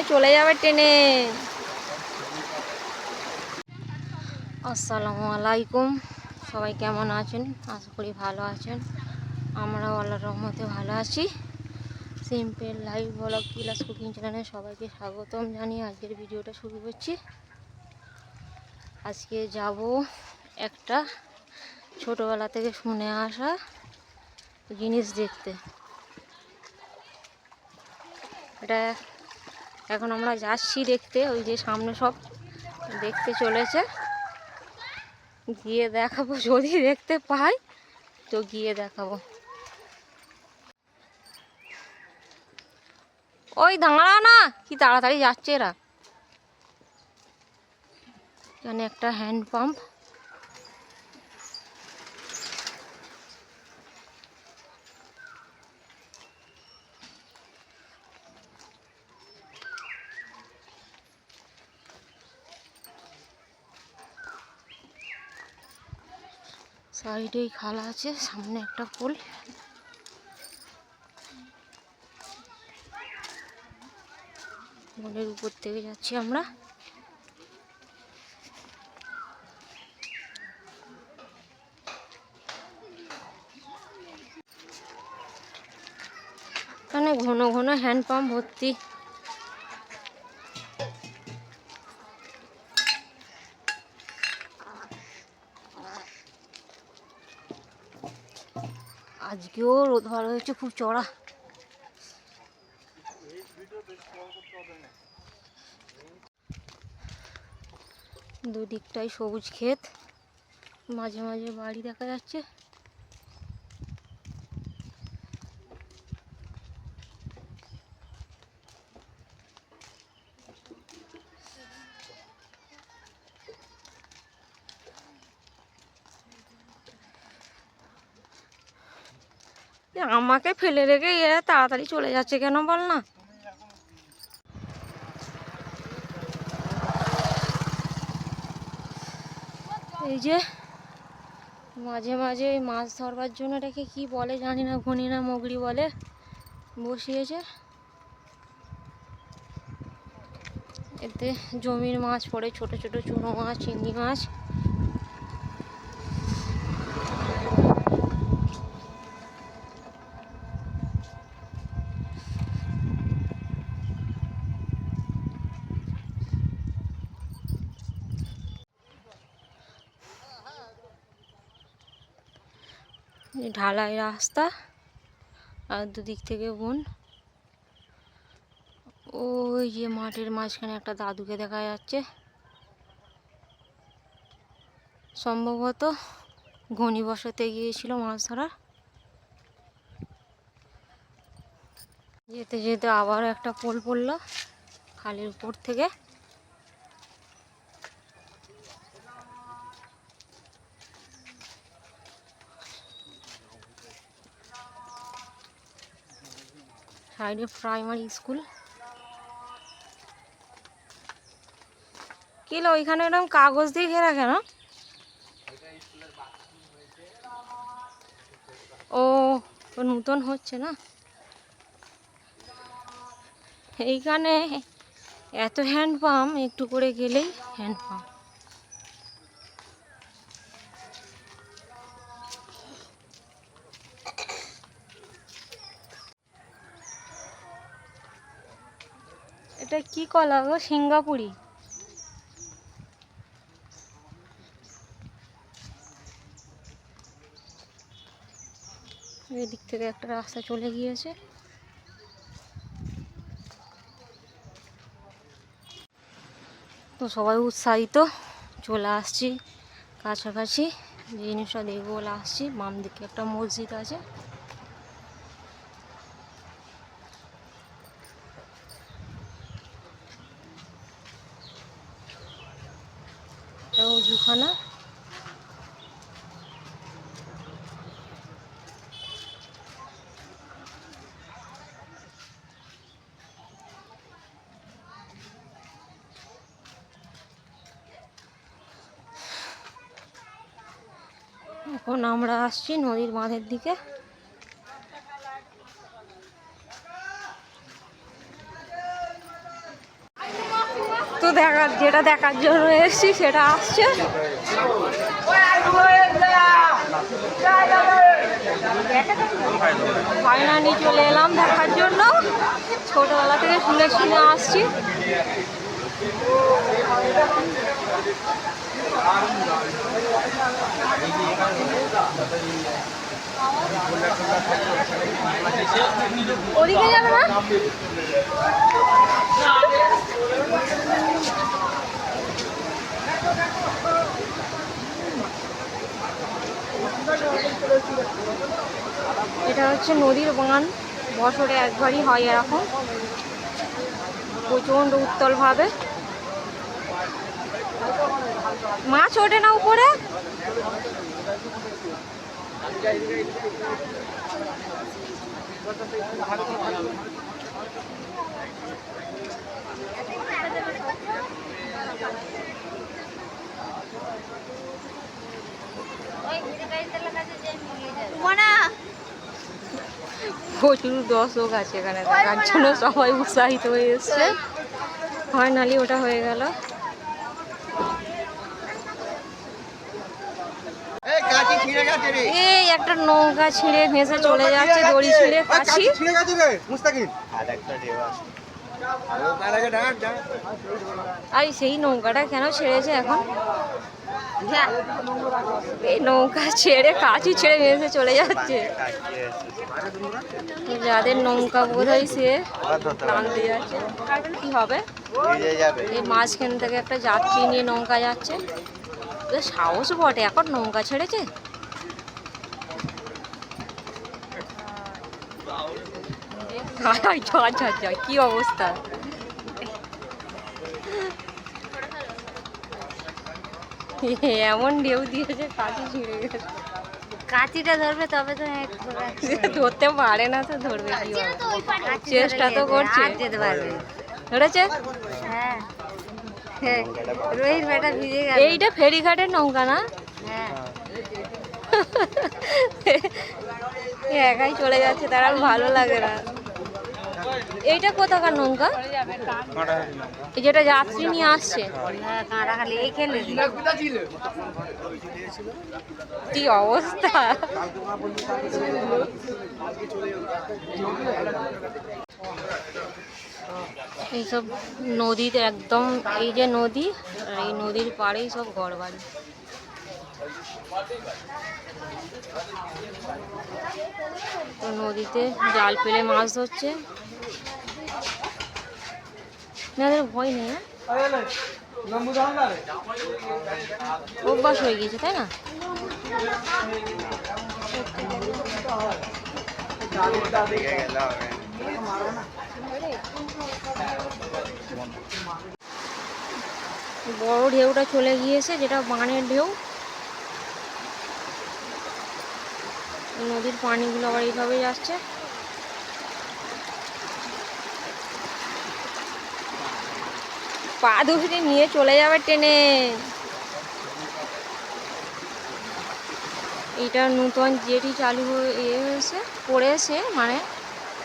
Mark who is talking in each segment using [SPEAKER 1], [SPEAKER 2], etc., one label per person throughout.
[SPEAKER 1] নিয়ে চলে যাবে ট্রেনে। আসসালামু আলাইকুম। সবাই কেমন আছেন? আশা করি ভালো আছেন। আমরাও আল্লাহর রহমতে ভালো আছি। Simple live blog class cooking চ্যানেলে সবাইকে স্বাগতম জানিয়ে আজকের ভিডিওটা শুরু করছি। আজকে যাব একটা ছোটোবেলা থেকে শুনে আসা জিনিস দেখতে। এটা এখন আমরা যাচ্ছি দেখতে, ওই যে সামনে সব দেখতে চলেছে। গিয়ে দেখাবো, যদি দেখতে পাই, তো গিয়ে দেখাবো। ওই দাঁড়া না, কি তাড়াতাড়ি যাচ্ছে এরা। এখানে একটা হ্যান্ড পাম্প সাইডেই খালা আছে, সামনে একটা পোল। পোলের উপর থেকে যাচ্ছি আমরা। ঘন ঘন হ্যান্ড পাম্প ভর্তি। আজকেও রোদ ভালো হয়েছে খুব চড়া। দুদিকটাই সবুজ ক্ষেত মাঝে মাঝে বাড়ি দেখা যাচ্ছে। আমাকে ফেলে রেখে এ তাড়াতাড়ি চলে যাচ্ছে কেন বল না? এই যে মাঝে মাঝে এই মাছ ধরবার জন্য এটাকে কি বলে জানি না, ঘনি না, মগরি বলে। বসিয়েছে। এতে জমির মাছ পড়ে, ছোট ছোট চুনো মাছ, চিংড়ি মাছ। ঢালাই রাস্তা আর দুদিক থেকে বন। ওই যে মাঠের মাঝখানে একটা দাদুকে দেখা যাচ্ছে। সম্ভবত ঘনি বসাতে গিয়েছিল মাছ ধরার। যেতে যেতে আবার একটা পোল পড়ল খালের উপর থেকে। সাইডে প্রাইমারি স্কুল। কিলো ওইখানে এরকম কাগজ দিয়ে ঘেরা কেন? ও নতুন হচ্ছে না? এইখানে এত হ্যান্ড পাম্প একটু করে গেলেই হ্যান্ড এটা কি কলা গো? সিঙ্গাপুরি এদিক থেকে একটা রাস্তা চলে গিয়েছে। তো সবাই উৎসাহিত, চলে আসছি কাছাকাছি। জিনিসটা দেখব, বলে আসছি। বাম দিকে একটা মসজিদ আছে। এটা এখন আমরা আসছি নদীর বাঁধের দিকে। তো দেখা যেটা দেখার জন্য এসেছি, সেটা আসছে। ফাইনালি চলে এলাম দেখার জন্য। ছোটবেলা থেকে শুনে শুনে আসছি। ওদিকে যাবে না? এটা হচ্ছে নদীর বান বছরে একবারই হয় এরকম। প্রচণ্ড উত্তলভাবে মাছ ওঠে না উপরে? প্রচুর দর্শক আছে এখানে দেখার জন্য। সবাই উৎসাহিত হয়ে এসছে। ফাইনালি ওটা হয়ে গেল।
[SPEAKER 2] এই
[SPEAKER 1] একটা নৌকা ছিঁড়ে ভেসে চলে যাচ্ছে দড়ি ছিঁড়ে কাছি
[SPEAKER 2] আর
[SPEAKER 1] সেই নৌকাটা কেন ছেড়েছে এখন? এই নৌকা ছেড়ে কাছি ছেড়ে ভেসে চলে যাচ্ছে। যাদের নৌকা বোধ হয় সে টানতে যাচ্ছে। কি হবে? এই মাঝখান থেকে একটা যাত্রী নিয়ে নৌকা যাচ্ছে। সাহস বটে, এখন নৌকা ছেড়েছে। কি অবস্থা? এমন ঢেউ দিয়েছে কাঁচি ছিঁড়ে গেছে।
[SPEAKER 3] কাঁচিটা ধরবে তবে তো
[SPEAKER 1] সে ধরতে পারে না তো ধরবে কি চেষ্টা তো করছে।
[SPEAKER 3] যেতে পারবে
[SPEAKER 1] ধরেছে?
[SPEAKER 3] হ্যাঁ। হ্যাঁ, রোহিত বেটা ভিজে গেল।
[SPEAKER 1] এইটা ফেরিঘাটের নৌকা না?
[SPEAKER 3] হ্যাঁ।
[SPEAKER 1] একাই চলে যাচ্ছে তার আর ভালো লাগে না। এইটা কোথাকার নৌকা? যেটা যাত্রী নিয়ে আসছে। কি অবস্থা? এইসব নদীতে একদম, এই যে নদী, আর এই নদীর পাড়েই সব ঘর বাড়ি নদীতে জাল ফেলে মাছ ধরছে। এনাদের ভয় নেই হ্যাঁ? অভ্যাস হয়ে গিয়েছে, তাই না? বড় ঢেউটা চলে গিয়েছে, যেটা বানের ঢেউ। নদীর পানিগুলো আবার এইভাবে যাচ্ছে পা দুটো নিয়ে চলে যাবে টেনে। এটা নতুন যেটি চালু হয়ে ইয়ে হয়েছে পড়েছে মানে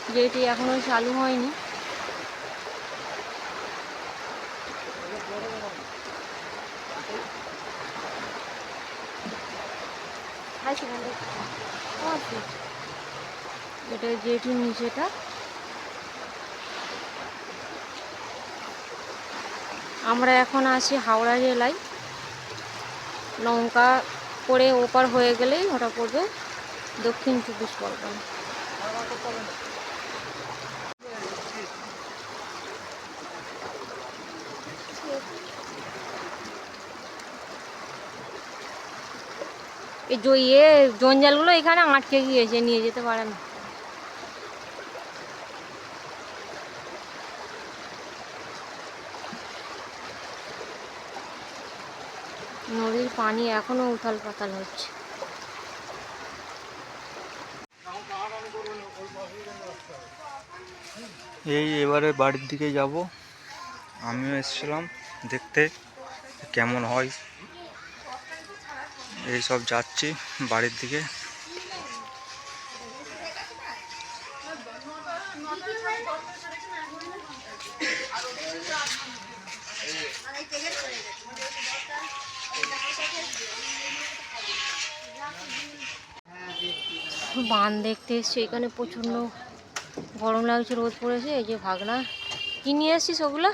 [SPEAKER 1] যেটি এখনও চালু হয়নি। এটা যেটি নিচেটা। আমরা এখন আছি হাওড়া জেলায়। নৌকা করে ওপার হয়ে গেলেই ওটা পড়বে দক্ষিণ চব্বিশ পরগনা। এই যে ইয়ে জঞ্জালগুলো এখানে আটকে গিয়েছে, নিয়ে যেতে পারে না। নদীর পানি এখনও উথাল পাতাল হচ্ছে।
[SPEAKER 4] এই এবারে বাড়ির দিকে যাব। আমিও এসেছিলাম, দেখতে কেমন হয়। এই সব যাচ্ছি বাড়ির দিকে।
[SPEAKER 1] বান দেখতে এসছি, এখানে প্রচণ্ড গরম লাগছে, রোদ পড়েছে, এই যে ভাগনা। কি নিয়ে এসছিস ওগুলো?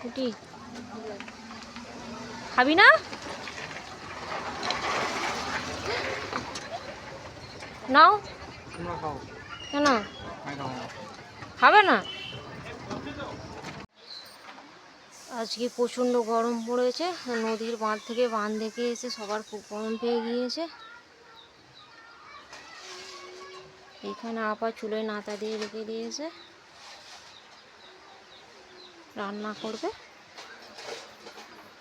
[SPEAKER 1] কুটি। খাবি না? নাও। কেন।
[SPEAKER 4] খাবে না?
[SPEAKER 1] আজকে প্রচণ্ড গরম পড়েছে, নদীর বাঁধ থেকে বাঁধ দেখে এসে সবার খুব গরম পেয়ে গিয়েছে। এইখানে আপা চুলোয় নাতা দিয়ে রেখে দিয়েছে। রান্না করবে।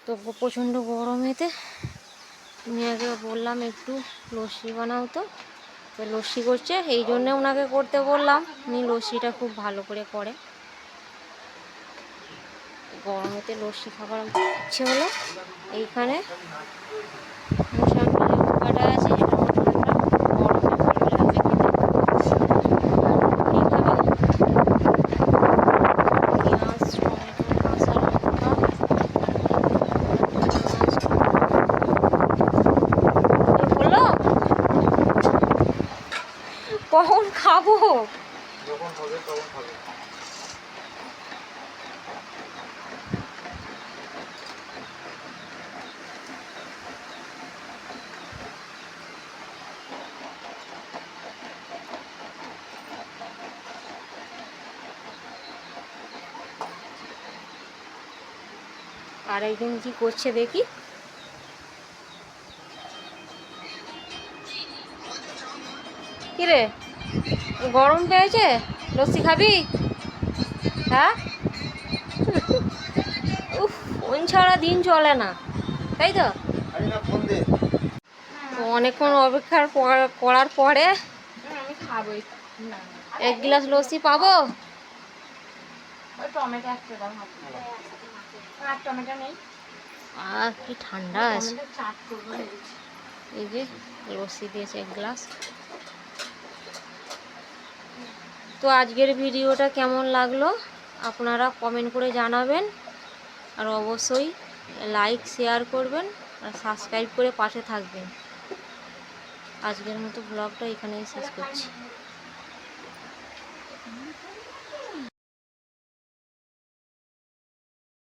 [SPEAKER 1] তো প্রচণ্ড গরমেতে আমি আগে বললাম একটু লস্যি বানাও তো। তো লস্যি করছে, এই জন্যে ওনাকে করতে বললাম। উনি লস্যিটা খুব ভালো করে করে। গরমেতে লস্যি খাবার ইচ্ছে হলো। এইখানে মুসাম্বি লেবু কাটা আছে এটার মধ্যে একটা গরমে ভালো লাগবে খেতে কি খাবে পেঁয়াজ টমেটো কাঁচা লঙ্কা এ বলল কখন খাব
[SPEAKER 4] যখন হবে তখন খাবে
[SPEAKER 1] আর একদিন কি করছে দেখি। কিরে, গরম পেয়েছে? লস্যি খাবি? হ্যাঁ? উফ ছাড়া দিন চলে না। তাই তো? অনেকক্ষণ অপেক্ষার করার পরে এক গ্লাস লস্যি পাবো?
[SPEAKER 3] টমেটো একটা আর টমেটো নেই।
[SPEAKER 1] আর কি ঠান্ডা আছে। এই যে। লস্যি দিয়েছে এক গ্লাস। তো আজকের ভিডিওটা কেমন লাগল আপনারা কমেন্ট করে জানাবেন। আর অবশ্যই লাইক শেয়ার করবেন আর সাবস্ক্রাইব করে পাশে থাকবেন। আজকের মতো ব্লগটা এখানেই শেষ করছি।